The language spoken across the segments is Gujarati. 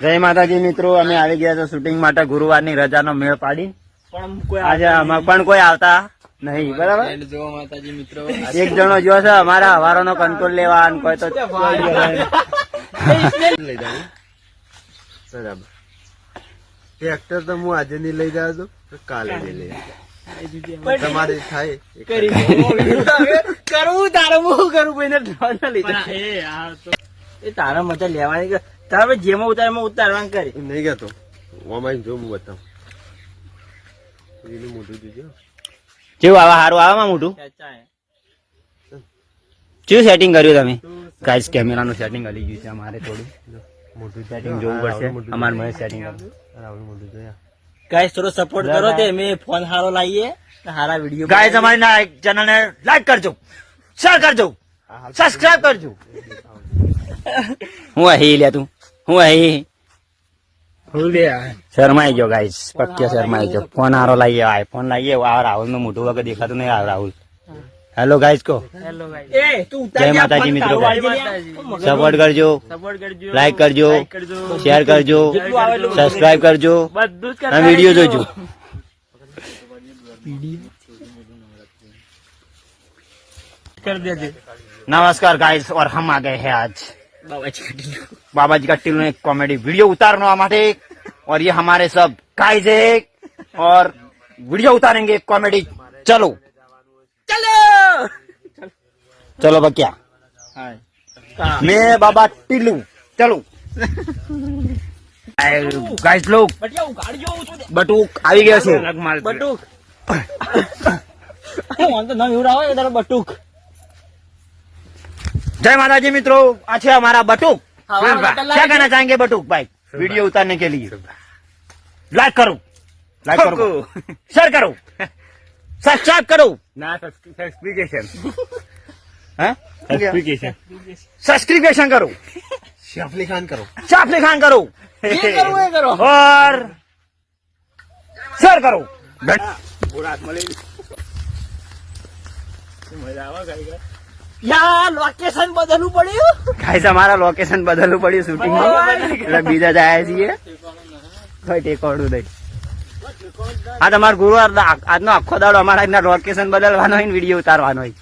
જય માતાજી મિત્રો અમે આવી ગયા છો શૂટિંગ માટે ગુરુવારની રજાનો મેળ પાડી. પણ આજે પણ કોઈ આવતા નહીં બરાબર? માતાજી મિત્રો. એક જણો જો છે અમારા હવારો નો કંટ્રોલ લેવા અને કોઈ તો બરાબર. ટ્રેક્ટર તો હું આજે નહીં લઈ જાઉં છું કાલે નહીં લઈ તમારે થાય કરવું તારે હું કરું કોઈને એ તારા મજા લેવાની કે તારે જેમાં ઉતાર એમાં ઉતારવાનું કરી. નહીં કહેતો. ઓમાં જો હું બતાવું. એનું મોઢું જોજો. જેવું આવા સારું આવે મોટું શું સેટિંગ કર્યું તમે? ગાઈસ કેમેરાનું સેટિંગ કરી ગયું છે અમારે થોડું. મોઢું સેટિંગ જોવું પડશે. અમારે મને સેટિંગ રાહુલ મોઢું જોયા ગાઈસ થોડો સપોર્ટ કરો તે. મેં ફોન હારો લાવીએ. તો હારા વીડિયો ગાઈસ અમારી ચેનલ ને લાઈક કરજો. શેર કરજો. સબસ્ક્રાઇબ કરજો. હું અહીં લે તું. હું અહીં શરમાઈ ગયો ગાઈસ પક્કે શરમાઈ ગયો ફોન હારો લાવીએ આઈફોન લાવીએ આ રાહુલ નું મોટું વગર દેખાતું નહીં આ રાહુલ હેલો ગાઈસ કો હેલો ગાઈસ એ તું ઉતાર જય જા, માતાજી ફોન મિત્રો. તારો વાળી દે. સપોર્ટ કરજો સપોર્ટ કરજો લાઈક કરજો લાઈક કરજો શેર કરજો જેટલું આવે એટલું સબસ્ક્રાઇબ કરજો બધું જ અને વિડીયો જોજો कर देते नमस्कार गाइस और हम आ गए हैं आज बाबा जी का टिल्लू बाबा जी का टिल्लू एक कॉमेडी वीडियो उतारने માટે और ये हमारे सब गाइस है और वीडियो उतारेंगे कॉमेडी चलो चलो चलो बकिया हाँ मैं बाबा टिल्लू चलो ગાઈસ લોક બટિયા ઉગાડજો હું છું બટુક આવી ગયા છે બટુક હું તો નામ એવું આવે તારો બટુક जय माता जी मित्रों अच्छे हमारा बटुक। हाँ, क्या कहना चाहेंगे बटुक भाई वीडियो उतारने के लिए? लाइक करो लाइक करो। शेयर करो। सब्सक्राइब करो। ना सब्सक्रिप्शन हाँ? करो। शाफली खान करो। शाफली खान करो। करो करो। और शेयर करो। बुरा मज़ा आवा યાર લોકેશન બદલવું પડ્યું? ગાઈસ અમારા લોકેશન બદલવું પડ્યું શૂટિંગ એટલે બીજા જાય છીએ. કઈ ટેકોડું નહીં આ તમારો ગુરુવાર આજનો આખો દાડો અમારા આજના લોકેશન બદલવાનો હોય ને વીડિયો ઉતારવાનો હોય.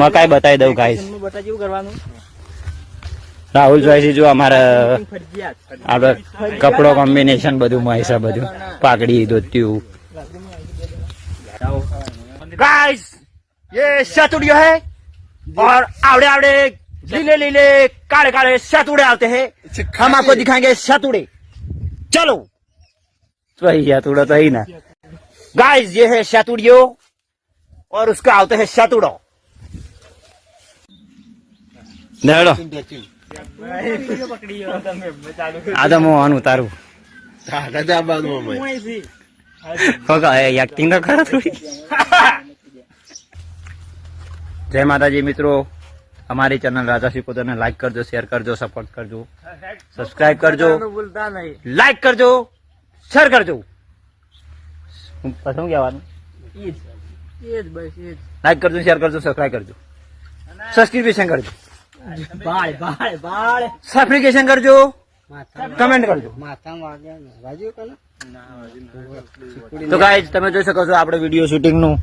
મકાઈ બતાવી દઉં ગાઈસ રાહુલ જોઈસી જો અમારા આપડે કપડો કોમ્બિનેશન બધું મળે છે બધું. પાકડી ધોત્યું. गाइस ये सतुड़ियो है और आवड़े आवड़े लीले लीले काले काले सतुड़े आते हैं। हम आपको दिखाएँगे सतुड़े चलो। वही शैतुड़ा तो ही ना। गाइस ये है सतुड़ियो और उसका आते हैं शैतुड़ो आदम मोहन उतारू। એક્ટિંગ તો કરો જય માતાજી મિત્રો. અમારી ચેનલ રાજા પોતાને લાઈક કરજો શેર કરજો સપોર્ટ કરજો. સબસ્ક્રાઇબ કરજો. ભૂલતા નહીં લાઈક કરજો. શેર કરજો. હું પછી કહેવાનું? લાઈક કરજો શેર કરજો સબસ્ક્રાઇબ કરજો. સબસ્ક્રિપ્શન કરજો. બાળ બાળ બાળ સબસ્ક્રિપ્શન કરજો. કમેન્ટ કરજો. તો ગાઈઝ તમે જોઈ શકો છો આપણે વીડિયો શૂટિંગનું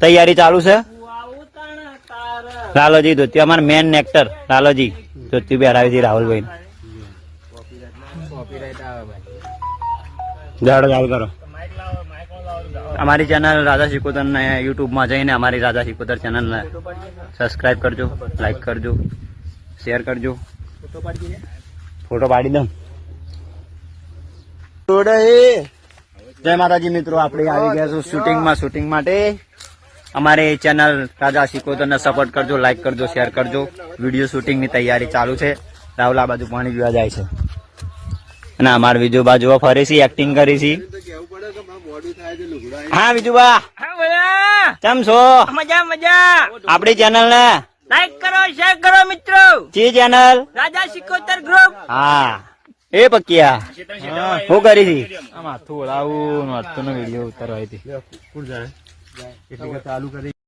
તૈયારી ચાલુ છે. લાલોજી, ધોતી, અમારા મેન એક્ટર લાલોજી, ધોતી બેરાવી હતી રાહુલભાઈ. જાડો કરો. અમારી ચેનલ રાજા શિકોતર ને યુટ્યુબમાં જઈને અમારી રાજા શિકોતર ચેનલ ને સબસ્ક્રાઇબ કરજો લાઈક કરજો શેર કરજો. ફોટો પાડી દઉં જય માતાજી મિત્રો આપણે આવી ગયા છું શૂટિંગમાં શૂટિંગ માટે. અમારે ચેનલ રાજા શિકોતર ને સપોર્ટ કરજો લાઈક કરજો શેર કરજો. વીડિયો શૂટિંગની તૈયારી ચાલુ છે. રાહુલ આ બાજુ પાણી પીવા જાય છે. અને અમારે બીજુ બાજુ ફરી છે એક્ટિંગ કરી છે તો કેવું પડે કે મારું મોડું થાય છે લુગડા હા બીજું બા હા ભયા કેમ છો? મજા મજા. આપણી ચેનલ ને લાઈક કરો શેર કરો મિત્રો. ચી ચેનલ? રાજા સિકોતર ગ્રુપ હા. એ પક્યા હું કરી હતી? કોણ જાણે? એટલે કે ચાલુ કરી